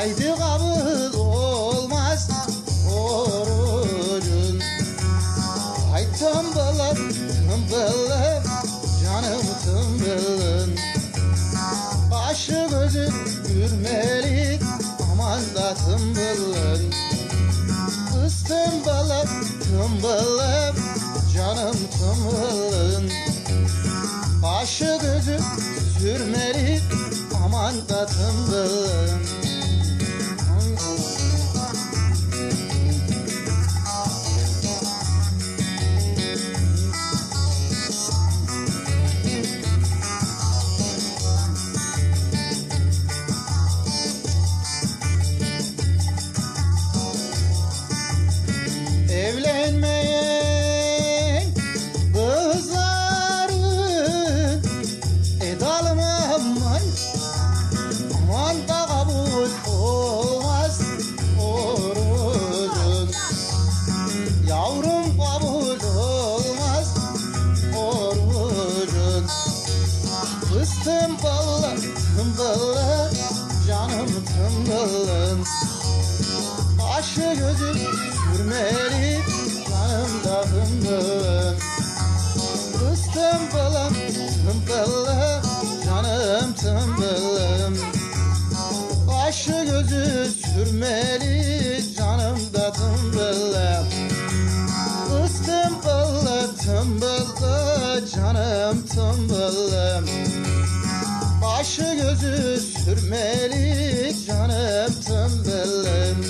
haydi kabul olmaz orucun. Ay tımbılım tımbılım canım tımbılım Başı gözü gürmeli aman da tımbılım Kız tımbılım tımbılım canım tımbılım Başı gözü sürmeli aman da tımbılım kız tımbıllı tımbıllı canım tımbıllın Başı gözü sürmeli canım da tımbılım Başı gözü sürmeli canım tımbılım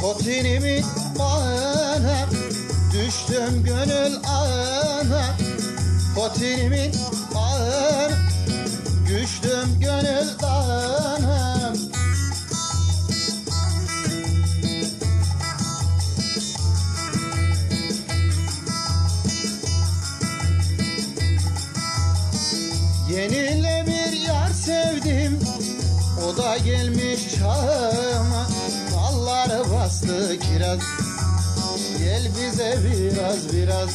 Potinimin bağına Düştüm gönül ağına. Potinimin bağına Düştüm gönül dağına. Yeniyle bir yar sevdim O da gelmiş çağıma. Dalları bastı kiraz Gel bize biraz biraz.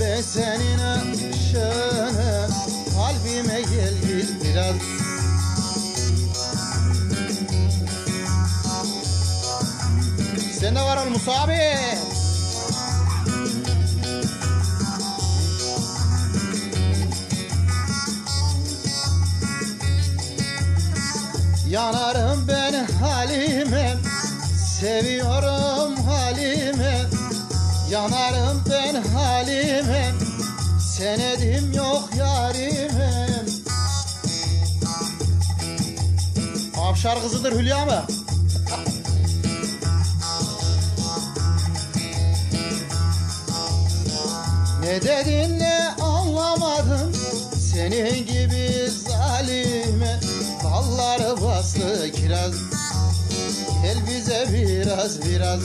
Ben senin aşığına Kalbime gel git biraz. Sen de var ol Musa abi. Yanarım ben halime Seviyorum halime. Yanarım ben halime Senedim yok Avşar kızıdır Hülya mı? Ne dedin ne anlamadım Senin gibi zalime Dalları bastı kiraz. Gel bize biraz biraz.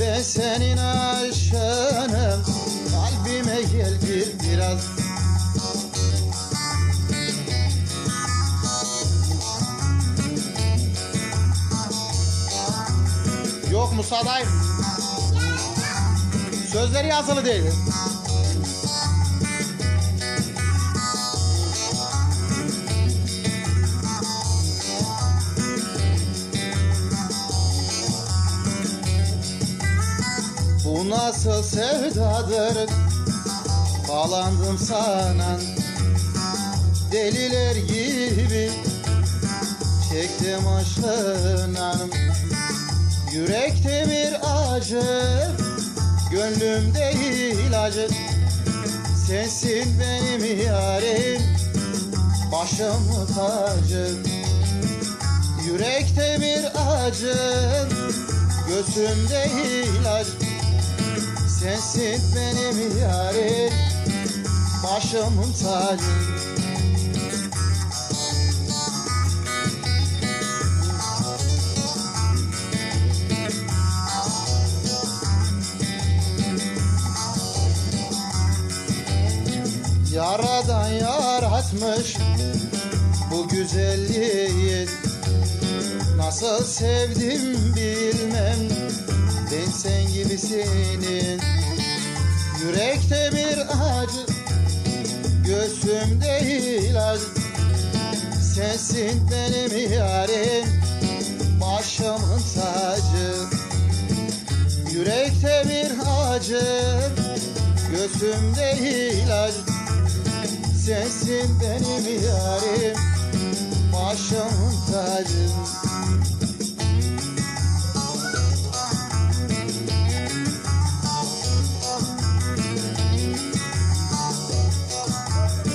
Ben senin aşığınım. Kalbime gel bir biraz Musa dayı Sözleri yazılı değil. Bu nasıl sevdadır? Bağlandım sana. Deliler gibi Çektim aşkına Yürekte bir acı Gönlümde ilacı. Sensin benim yarim Başım tacı. Yürekte bir acı Gözümde ilaç Sensin benim yarim Başımın tacı Yaradan yaratmış bu güzelliği. Nasıl sevdim bilmem Ben sen gibisini Yürekte bir acı Göğsümde ilaç Sensin benim yarim Başımın tacı. Yürekte bir acı Göğsümde ilaç Sensin benim yarim Başımın tacım